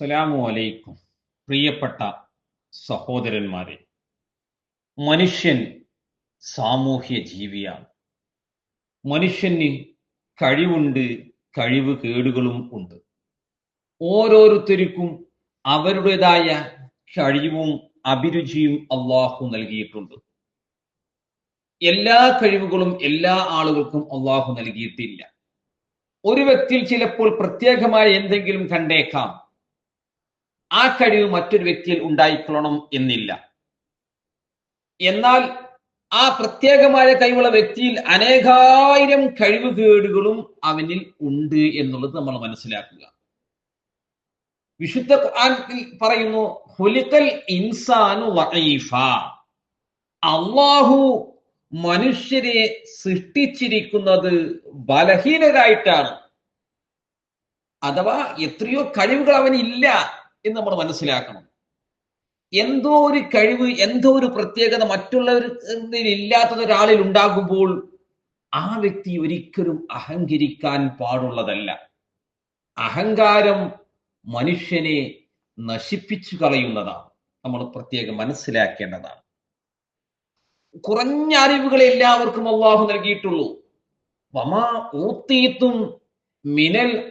അസ്സലാമു അലൈക്കും. പ്രിയപ്പെട്ട സഹോദരന്മാരെ മനുഷ്യൻ സാമൂഹ്യ ജീവിയാണ്. മനുഷ്യന് കഴിവുണ്ട് കഴിവ് കേടുകളും ഉണ്ട്. ഓരോരുത്തർക്കും അവരുടേതായ കഴിവും അഭിരുചിയും അള്ളാഹു നൽകിയിട്ടുണ്ട്. എല്ലാ കഴിവുകളും എല്ലാ ആളുകൾക്കും അള്ളാഹു നൽകിയിട്ടില്ല. ഒരു വ്യക്തിയിൽ ചിലപ്പോൾ പ്രത്യേകമായ എന്തെങ്കിലും കണ്ടേക്കാം. ആ കഴിവ് മറ്റൊരു വ്യക്തിയിൽ ഉണ്ടായിക്കൊള്ളണം എന്നില്ല. എന്നാൽ ആ പ്രത്യേകമായ കഴിവുള്ള വ്യക്തിയിൽ അനേകായിരം കഴിവ് കേടുകളും അവനിൽ ഉണ്ട് എന്നുള്ളത് നമ്മൾ മനസ്സിലാക്കുക. വിശുദ്ധ ഖുർആനിൽ പറയുന്നു ഹുലിക്കൽ ഇൻസാനു വഖീഫ. അള്ളാഹു മനുഷ്യരെ സൃഷ്ടിച്ചിരിക്കുന്നത് ബലഹീനരായിട്ടാണ്. അഥവാ എത്രയോ കഴിവുകൾ അവനില്ല. എന്ന് നമ്മൾ മനസ്സിലാക്കണം. എന്തോ ഒരു കഴിവ് എന്തോ ഒരു പ്രത്യേകത ഒരാളിൽ ഉണ്ടാകുമ്പോൾ ആ വ്യക്തി ഒരിക്കലും അഹങ്കരിക്കാൻ പാടുള്ളതല്ല. അഹങ്കാരം മനുഷ്യനെ നശിപ്പിച്ചു കളയുന്നതാണ്. നമ്മൾ പ്രത്യേകം മനസ്സിലാക്കേണ്ടതാണ്. കുറഞ്ഞ അറിവുകൾ എല്ലാവർക്കും അള്ളാഹു നൽകിയിട്ടുള്ളൂ. വമാ ഊത്തീത്തും മിനൽ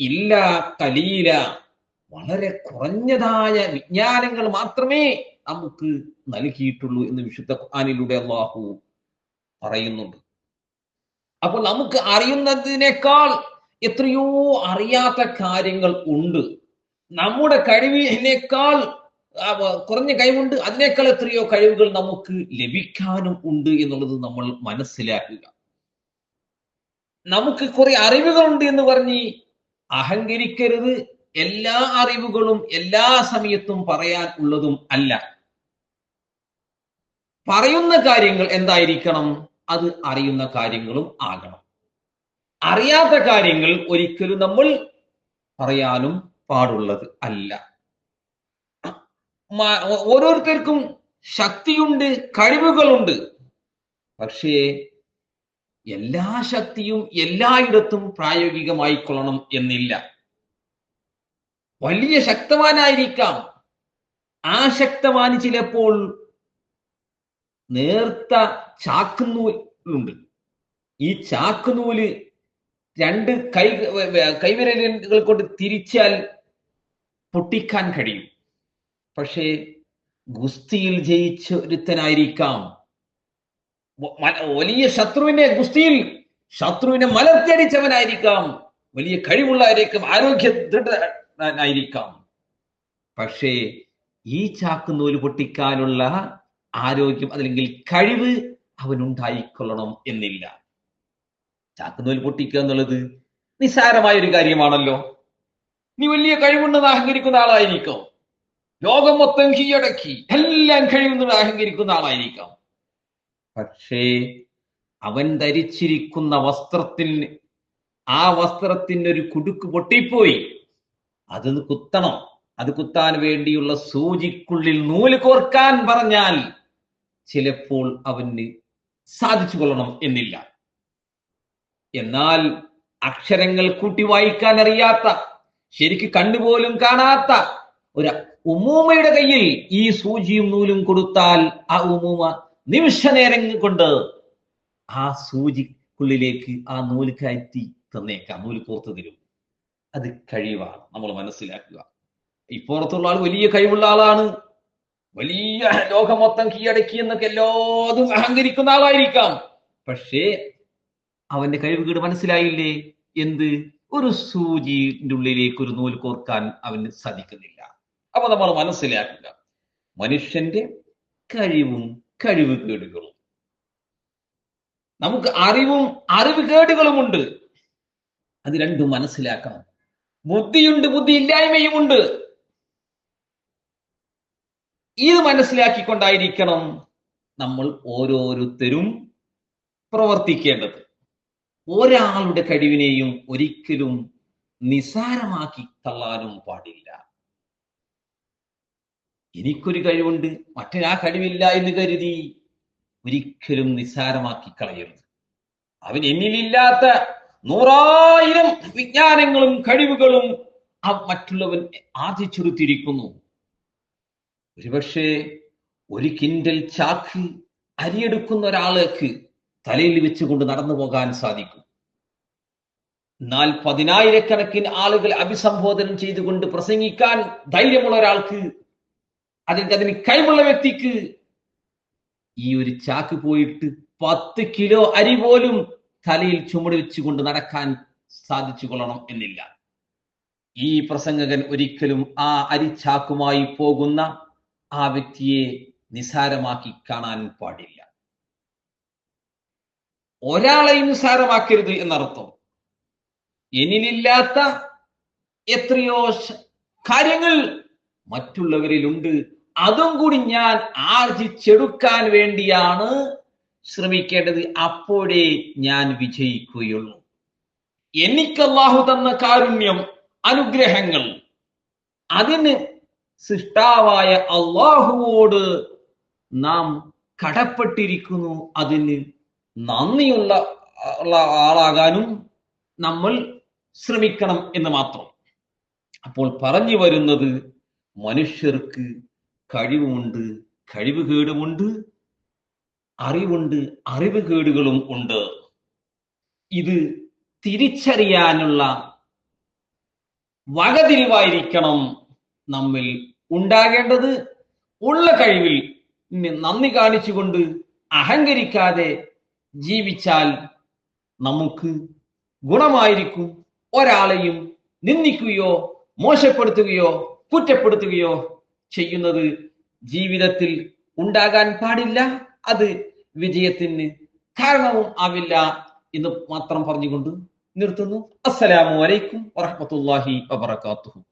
ഇല്ല കലീല. വളരെ കുറഞ്ഞതായ വിജ്ഞാനങ്ങൾ മാത്രമേ നമുക്ക് നൽകിയിട്ടുള്ളൂ എന്ന് വിശുദ്ധ ഖുർആനിലൂടെ അള്ളാഹു പറയുന്നുണ്ട്. അപ്പോൾ നമുക്ക് അറിയുന്നതിനേക്കാൾ എത്രയോ അറിയാത്ത കാര്യങ്ങൾ ഉണ്ട്. നമ്മുടെ കഴിവിനേക്കാൾ കുറഞ്ഞ കഴിവുണ്ട്. അതിനേക്കാൾ എത്രയോ കഴിവുകൾ നമുക്ക് ലഭിക്കാനും ഉണ്ട് എന്നുള്ളത് നമ്മൾ മനസ്സിലാക്കുക. നമുക്ക് കുറെ അറിവുകളുണ്ട് എന്ന് പറഞ്ഞ് അഹങ്കരിക്കരുത്. എല്ലാ അറിവുകളും എല്ലാ സമയത്തും പറയാൻ ഉള്ളതും അല്ല. പറയുന്ന കാര്യങ്ങൾ എന്തായിരിക്കണം? അത് അറിയുന്ന കാര്യങ്ങളും ആകണം. അറിയാത്ത കാര്യങ്ങൾ ഒരിക്കലും നമ്മൾ പറയാനും പാടുള്ളത് അല്ല. ഓരോരുത്തർക്കും ശക്തിയുണ്ട് കഴിവുകളുണ്ട്. പക്ഷേ എല്ലാ ശക്തിയും എല്ലായിടത്തും പ്രായോഗികമായിക്കൊള്ളണം എന്നില്ല. വലിയ ശക്തവാനായിരിക്കാം. ആ ശക്തവാന് ചിലപ്പോൾ നേർത്ത ചാക്കുനൂലുണ്ട്. ഈ ചാക്കുനൂൽ രണ്ട് കൈ കൈവിരലുകൾ കൊണ്ട് തിരിച്ചാൽ പൊട്ടിക്കാൻ കഴിയും. പക്ഷേ ഗുസ്തിയിൽ ജയിച്ച ഒരുത്തനായിരിക്കാം. വലിയ ശത്രുവിനെ ഗുസ്തിയിൽ ശത്രുവിനെ മലത്തടിച്ചവനായിരിക്കാം വലിയ കഴിവുള്ളവരേക്കും ആരോഗ്യ ദൃഢനായിരിക്കാം പക്ഷേ ഈ ചാക്ക് നൂൽ പൊട്ടിക്കാനുള്ള ആരോഗ്യം അല്ലെങ്കിൽ കഴിവ് അവനുണ്ടായിക്കൊള്ളണം എന്നില്ല. ചാക്കുനൂൽ പൊട്ടിക്കുക എന്നുള്ളത് നിസ്സാരമായ ഒരു കാര്യമാണല്ലോ. നീ വലിയ കഴിവുണ്ടെന്ന് അഹങ്കരിക്കുന്ന ആളായിരിക്കും. ലോകം മൊത്തം കീഴടക്കി എല്ലാം കഴിവുന്ന അഹങ്കരിക്കുന്ന ആളായിരിക്കാം. പക്ഷേ അവൻ ധരിച്ചിരിക്കുന്ന വസ്ത്രത്തിൽ ആ വസ്ത്രത്തിന്റെ ഒരു കുടുക്ക് പൊട്ടിപ്പോയി. അത് കുത്തണം. അത് കുത്താൻ വേണ്ടിയുള്ള സൂചിക്കുള്ളിൽ നൂൽ കോർക്കാൻ പറഞ്ഞാൽ ചിലപ്പോൾ അവന് സാധിച്ചു കൊള്ളണം എന്നില്ല. എന്നാൽ അക്ഷരങ്ങൾ കൂട്ടി വായിക്കാൻ അറിയാത്ത ശരിക്ക് കണ്ടുപോലും കാണാത്ത ഒരു ഉമൂമയുടെ കയ്യിൽ ഈ സൂചിയും നൂലും കൊടുത്താൽ ആ ഉമൂമ നിമിഷ നേരം കൊണ്ട് ആ സൂചിക്കുള്ളിലേക്ക് ആ നൂൽ കയറ്റി തന്നേക്കാം. നൂൽ കോർത്തു തരും. അത് കഴിവാണ്. നമ്മൾ മനസ്സിലാക്കുക. ഇപ്പുറത്തുള്ള ആൾ വലിയ കഴിവുള്ള ആളാണ്. വലിയ ലോകം മൊത്തം കീഴടക്കി എന്നൊക്കെ എല്ലാതും അഹങ്കരിക്കുന്ന ആളായിരിക്കാം. പക്ഷേ അവന്റെ കഴിവുകേട് മനസ്സിലായില്ലേ? എന്ത്? ഒരു സൂചിന്റെ ഉള്ളിലേക്ക് ഒരു നൂൽ കോർക്കാൻ അവന് സാധിക്കുന്നില്ല. അപ്പൊ നമ്മൾ മനസ്സിലാക്കുക. മനുഷ്യന്റെ കഴിവും കഴിവുകേടുകളും. നമുക്ക് അറിവും അറിവുകേടുകളുമുണ്ട്. അത് രണ്ടും മനസ്സിലാക്കണം. ബുദ്ധിയുണ്ട് ബുദ്ധി ഇല്ലായ്മയുമുണ്ട് ഇത് മനസ്സിലാക്കിക്കൊണ്ടായിരിക്കണം നമ്മൾ ഓരോരുത്തരും പ്രവർത്തിക്കേണ്ടത്. ഒരാളുടെ കഴിവിനെയും ഒരിക്കലും നിസാരമാക്കി തള്ളാനും പാടില്ല. എനിക്കൊരു കഴിവുണ്ട് മറ്റൊരാ കഴിവില്ല എന്ന് കരുതി ഒരിക്കലും നിസാരമാക്കി കളയരുത്. അവൻ എന്നിലില്ലാത്ത നൂറായിരം വിജ്ഞാനങ്ങളും കഴിവുകളും ആ മറ്റുള്ളവൻ ആർജിച്ചെടുത്തിരിക്കുന്നു ഒരുപക്ഷെ ഒരു കിൻഡൽ ചാക്ക് അരിയെടുക്കുന്ന ഒരാൾക്ക് തലയിൽ വെച്ചുകൊണ്ട് നടന്നു പോകാൻ സാധിക്കും. എന്നാൽ പതിനായിരക്കണക്കിന് ആളുകൾ അഭിസംബോധനം ചെയ്തുകൊണ്ട് പ്രസംഗിക്കാൻ ധൈര്യമുള്ള ഒരാൾക്ക് അതിന് അതിന് കഴിവുള്ള വ്യക്തിക്ക് ഈ ഒരു ചാക്ക് പോയിട്ട് പത്ത് കിലോ അരി പോലും തലയിൽ ചുമട് വെച്ചുകൊണ്ട് നടക്കാൻ സാധിച്ചു കൊള്ളണം എന്നില്ല. ഈ പ്രസംഗകൻ ഒരിക്കലും ആ അരിച്ചാക്കുമായി പോകുന്ന ആ വ്യക്തിയെ നിസാരമാക്കി കാണാൻ പാടില്ല. ഒരാളെയും നിസാരമാക്കരുത് എന്നർത്ഥം. എന്നിലില്ലാത്ത എത്രയോ കാര്യങ്ങൾ മറ്റുള്ളവരിലുണ്ട്. അതും കൂടി ഞാൻ ആർജിച്ചെടുക്കാൻ വേണ്ടിയാണ് ശ്രമിക്കേണ്ടത് അപ്പോഴേ ഞാൻ വിജയിക്കുകയുള്ളൂ. എനിക്ക് അള്ളാഹു തന്ന കാരുണ്യം അനുഗ്രഹങ്ങൾ അതിന് സൃഷ്ടാവായ അള്ളാഹുവോട് നാം കടപ്പെട്ടിരിക്കുന്നു. അതിന് നന്ദിയുള്ള ആളാകാനും നമ്മൾ ശ്രമിക്കണം എന്ന് മാത്രം. അപ്പോൾ പറഞ്ഞു വരുന്നത് മനുഷ്യർക്ക് കഴിവുമുണ്ട് കഴിവുകേടുമുണ്ട് അറിവുണ്ട് അറിവുകേടുകളും ഉണ്ട്. ഇത് തിരിച്ചറിയാനുള്ള വകതിരിവായിരിക്കണം നമ്മിൽ ഉണ്ടാകേണ്ടത്. ഉള്ള കഴിവിൽ നന്ദി കാണിച്ചുകൊണ്ട് അഹങ്കരിക്കാതെ ജീവിച്ചാൽ നമുക്ക് ഗുണമായിരിക്കും. ഒരാളെയും നിന്ദിക്കുകയോ മോശപ്പെടുത്തുകയോ കുറ്റപ്പെടുത്തുകയോ ചെയ്യുന്നത് ജീവിതത്തിൽ ഉണ്ടാകാൻ പാടില്ല. അത് വിജയത്തിന് കാരണവും ആവില്ല എന്ന് മാത്രം പറഞ്ഞുകൊണ്ട് നിർത്തുന്നു. അസ്സലാമു അലൈക്കും വറഹ്മത്തുള്ളാഹി വബറകാതുഹു.